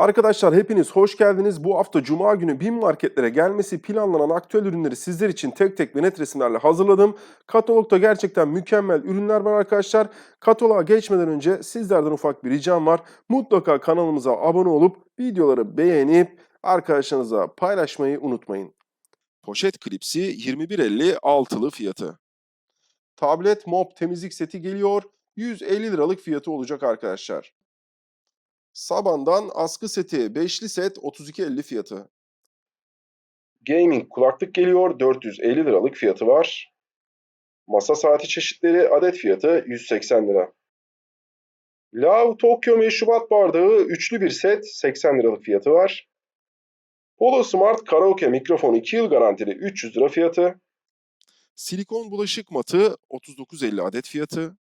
Arkadaşlar hepiniz hoş geldiniz. Bu hafta Cuma günü BİM marketlere gelmesi planlanan aktüel ürünleri sizler için tek tek ve net resimlerle hazırladım. Katalogda gerçekten mükemmel ürünler var arkadaşlar. Kataloğa geçmeden önce sizlerden ufak bir ricam var. Mutlaka kanalımıza abone olup videoları beğenip arkadaşlarınıza paylaşmayı unutmayın. Poşet klipsi 21.50 altılı fiyatı. Tablet mop temizlik seti geliyor. 150 liralık fiyatı olacak arkadaşlar. Saban'dan askı seti 5'li set 32.50 fiyatı. Gaming kulaklık geliyor 450 liralık fiyatı var. Masa saati çeşitleri adet fiyatı 180 lira. Lav Tokyo meşrubat bardağı üçlü bir set 80 liralık fiyatı var. Polo Smart Karaoke mikrofon 2 yıl garantili 300 lira fiyatı. Silikon bulaşık matı 39.50 adet fiyatı.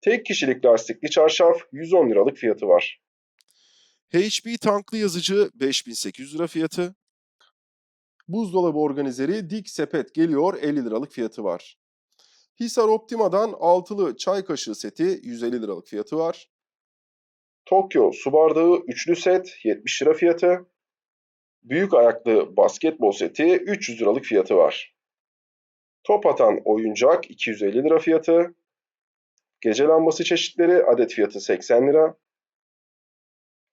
Tek kişilik lastikli çarşaf 110 liralık fiyatı var. HP tanklı yazıcı 5800 lira fiyatı. Buzdolabı organizeri dik sepet geliyor 50 liralık fiyatı var. Hisar Optima'dan altılı çay kaşığı seti 150 liralık fiyatı var. Tokyo su bardağı üçlü set 70 lira fiyatı. Büyük ayaklı basketbol seti 300 liralık fiyatı var. Top atan oyuncak 250 lira fiyatı. Gece lambası çeşitleri adet fiyatı 80 lira.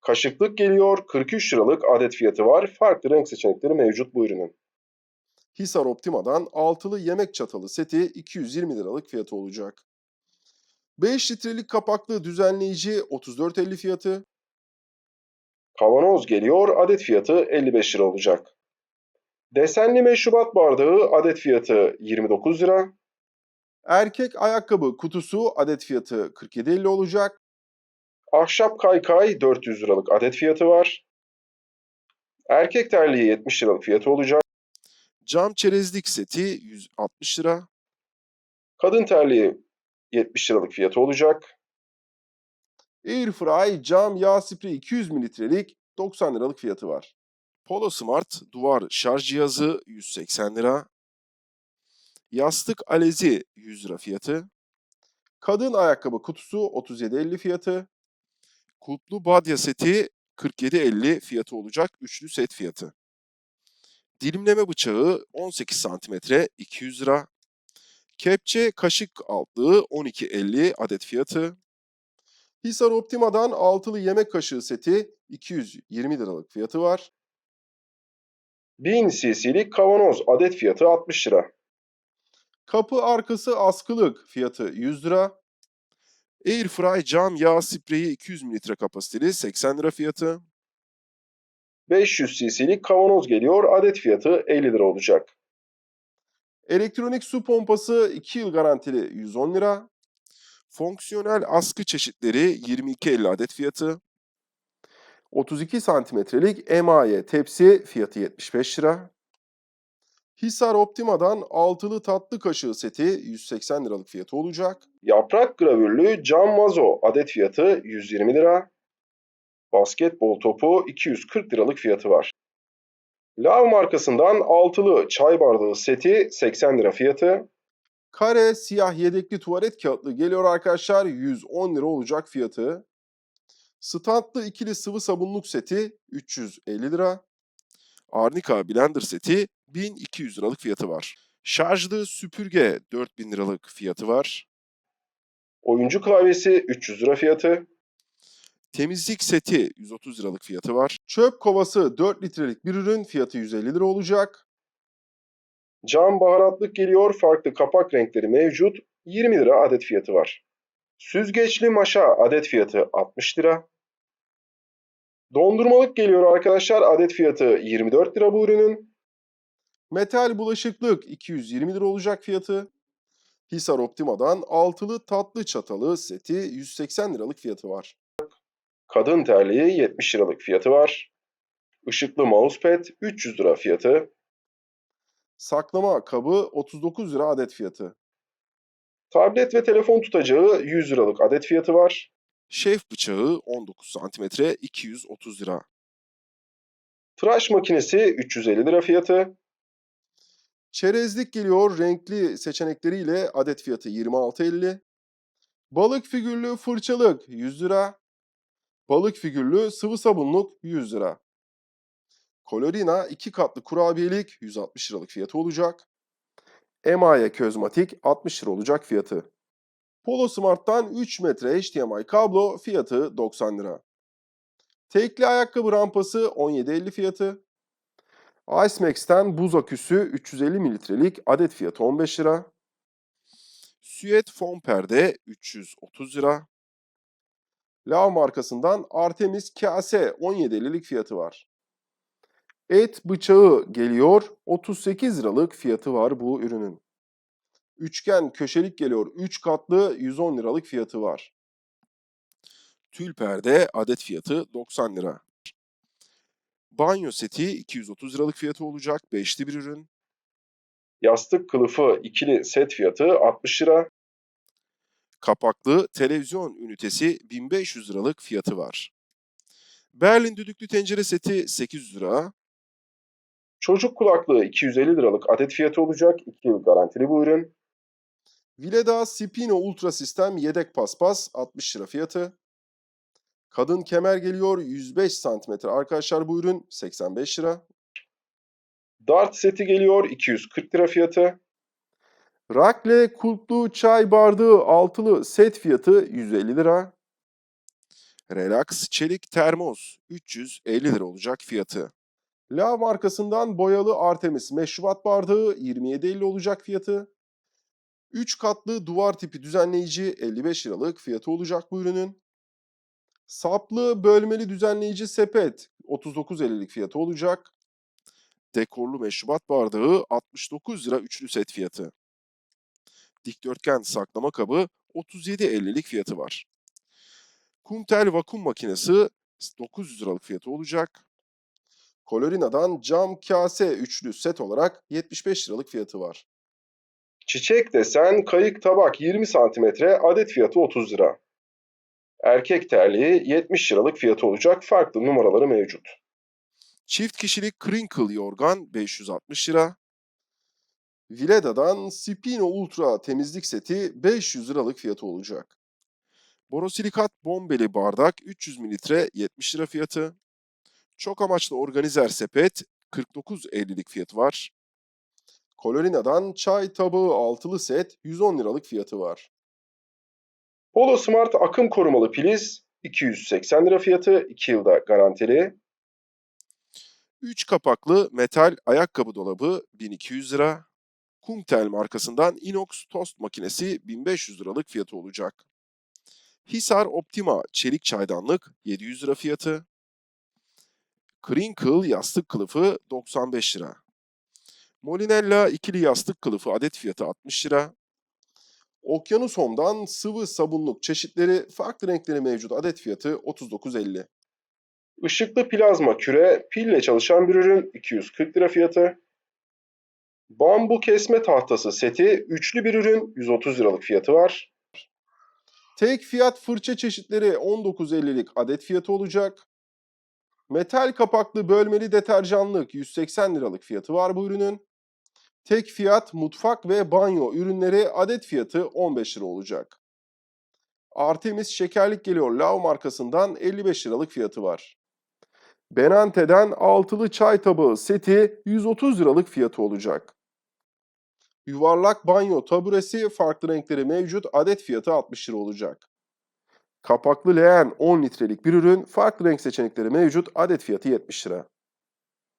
Kaşıklık geliyor 43 liralık adet fiyatı var. Farklı renk seçenekleri mevcut bu ürünün. Hisar Optima'dan altılı yemek çatalı seti 220 liralık fiyatı olacak. 5 litrelik kapaklı düzenleyici 34.50 fiyatı. Kavanoz geliyor adet fiyatı 55 lira olacak. Desenli meşrubat bardağı adet fiyatı 29 lira. Erkek ayakkabı kutusu adet fiyatı 47.50 olacak. Ahşap kaykay 400 liralık adet fiyatı var. Erkek terliği 70 liralık fiyatı olacak. Cam çerezlik seti 160 lira. Kadın terliği 70 liralık fiyatı olacak. Airfry cam yağ spreyi 200 mililitrelik 90 liralık fiyatı var. Polo Smart duvar şarj cihazı 180 lira. Yastık alezi 100 lira fiyatı. Kadın ayakkabı kutusu 37.50 fiyatı. Kulplu badya seti 47.50 fiyatı olacak. Üçlü set fiyatı. Dilimleme bıçağı 18 cm 200 lira. Kepçe kaşık altlığı 12.50 adet fiyatı. Hisar Optima'dan altılı yemek kaşığı seti 220 liralık fiyatı var. 1000 cc'lik kavanoz adet fiyatı 60 lira. Kapı arkası askılık fiyatı 100 lira. Airfry cam yağ spreyi 200 mililitre kapasiteli 80 lira fiyatı. 500 cc'lik kavanoz geliyor. Adet fiyatı 50 lira olacak. Elektronik su pompası 2 yıl garantili 110 lira. Fonksiyonel askı çeşitleri 22.50 adet fiyatı. 32 santimetrelik emaye tepsi fiyatı 75 lira. Hisar Optima'dan altılı tatlı kaşığı seti 180 liralık fiyatı olacak. Yaprak gravürlü cam vazo adet fiyatı 120 lira. Basketbol topu 240 liralık fiyatı var. Lav markasından altılı çay bardağı seti 80 lira fiyatı. Kare siyah yedekli tuvalet kağıtlı geliyor arkadaşlar 110 lira olacak fiyatı. Standlı ikili sıvı sabunluk seti 350 lira. Arnica blender seti 1200 liralık fiyatı var. Şarjlı süpürge 4000 liralık fiyatı var. Oyuncu klavyesi 300 lira fiyatı. Temizlik seti 130 liralık fiyatı var. Çöp kovası 4 litrelik bir ürün fiyatı 150 lira olacak. Cam baharatlık geliyor. Farklı kapak renkleri mevcut. 20 lira adet fiyatı var. Süzgeçli maşa adet fiyatı 60 lira. Dondurmalık geliyor arkadaşlar. Adet fiyatı 24 lira bu ürünün. Metal bulaşıklık 220 lira olacak fiyatı. Hisar Optima'dan altılı tatlı çatalı seti 180 liralık fiyatı var. Kadın terliği 70 liralık fiyatı var. Işıklı mousepad 300 lira fiyatı. Saklama kabı 39 lira adet fiyatı. Tablet ve telefon tutacağı 100 liralık adet fiyatı var. Şef bıçağı 19 cm 230 lira. Tıraş makinesi 350 lira fiyatı. Çerezlik geliyor renkli seçenekleriyle adet fiyatı 26.50. Balık figürlü fırçalık 100 lira. Balık figürlü sıvı sabunluk 100 lira. Colorina 2 katlı kurabiyelik 160 liralık fiyatı olacak. Emaye közmatik 60 lira olacak fiyatı. Polo Smart'tan 3 metre HDMI kablo fiyatı 90 lira. Tekli ayakkabı rampası 17.50 fiyatı. Ice Max'ten buz aküsü 350 mililitrelik adet fiyatı 15 lira. Süet fon perde 330 lira. Lav markasından Artemis kase 17.50'lik fiyatı var. Et bıçağı geliyor 38 liralık fiyatı var bu ürünün. Üçgen köşelik geliyor 3 katlı 110 liralık fiyatı var. Tül perde adet fiyatı 90 lira. Banyo seti 230 liralık fiyatı olacak. Beşli bir ürün. Yastık kılıfı ikili set fiyatı 60 lira. Kapaklı televizyon ünitesi 1500 liralık fiyatı var. Berlin düdüklü tencere seti 800 lira. Çocuk kulaklığı 250 liralık adet fiyatı olacak. 2 yıl garantili bu ürün. Vileda Spino Ultra Sistem yedek paspas 60 lira fiyatı. Kadın kemer geliyor 105 santimetre arkadaşlar bu ürün 85 lira. Dart seti geliyor 240 lira fiyatı. Rakle kulplu çay bardağı altılı set fiyatı 150 lira. Relax çelik termos 350 lira olacak fiyatı. La markasından boyalı Artemis meşrubat bardağı 27.50 olacak fiyatı. 3 katlı duvar tipi düzenleyici 55 liralık fiyatı olacak bu ürünün. Saplı bölmeli düzenleyici sepet 39.50'lik fiyatı olacak. Dekorlu meşrubat bardağı 69 lira üçlü set fiyatı. Dikdörtgen saklama kabı 37.50'lik fiyatı var. Kuntel vakum makinesi 900 liralık fiyatı olacak. Colorina'dan cam kase üçlü set olarak 75 liralık fiyatı var. Çiçek desen kayık tabak 20 santimetre adet fiyatı 30 lira. Erkek terliği 70 liralık fiyatı olacak. Farklı numaraları mevcut. Çift kişilik crinkle yorgan 560 lira. Vileda'dan Spino Ultra temizlik seti 500 liralık fiyatı olacak. Borosilikat bombeli bardak 300 mililitre 70 lira fiyatı. Çok amaçlı organizer sepet 49.50'lik fiyatı var. Colorina'dan çay tabağı altılı set 110 liralık fiyatı var. Polo Smart akım korumalı priz 280 lira fiyatı. 2 yılda garantili. 3 kapaklı metal ayakkabı dolabı 1200 lira. Kumtel markasından inox tost makinesi 1500 liralık fiyatı olacak. Hisar Optima çelik çaydanlık 700 lira fiyatı. Crinkle yastık kılıfı 95 lira. Molinella ikili yastık kılıfı adet fiyatı 60 lira. Okyanus Home'dan sıvı sabunluk çeşitleri farklı renkleri mevcut adet fiyatı 39.50. Işıklı plazma küre pille çalışan bir ürün 240 lira fiyatı. Bambu kesme tahtası seti üçlü bir ürün 130 liralık fiyatı var. Tek fiyat fırça çeşitleri 19.50'lik adet fiyatı olacak. Metal kapaklı bölmeli deterjanlık 180 liralık fiyatı var bu ürünün. Tek fiyat mutfak ve banyo ürünleri adet fiyatı 15 lira olacak. Artemis şekerlik geliyor Lav markasından 55 liralık fiyatı var. Benante'den altılı çay tabağı seti 130 liralık fiyatı olacak. Yuvarlak banyo taburesi farklı renkleri mevcut adet fiyatı 60 lira olacak. Kapaklı leğen 10 litrelik bir ürün farklı renk seçenekleri mevcut adet fiyatı 70 lira.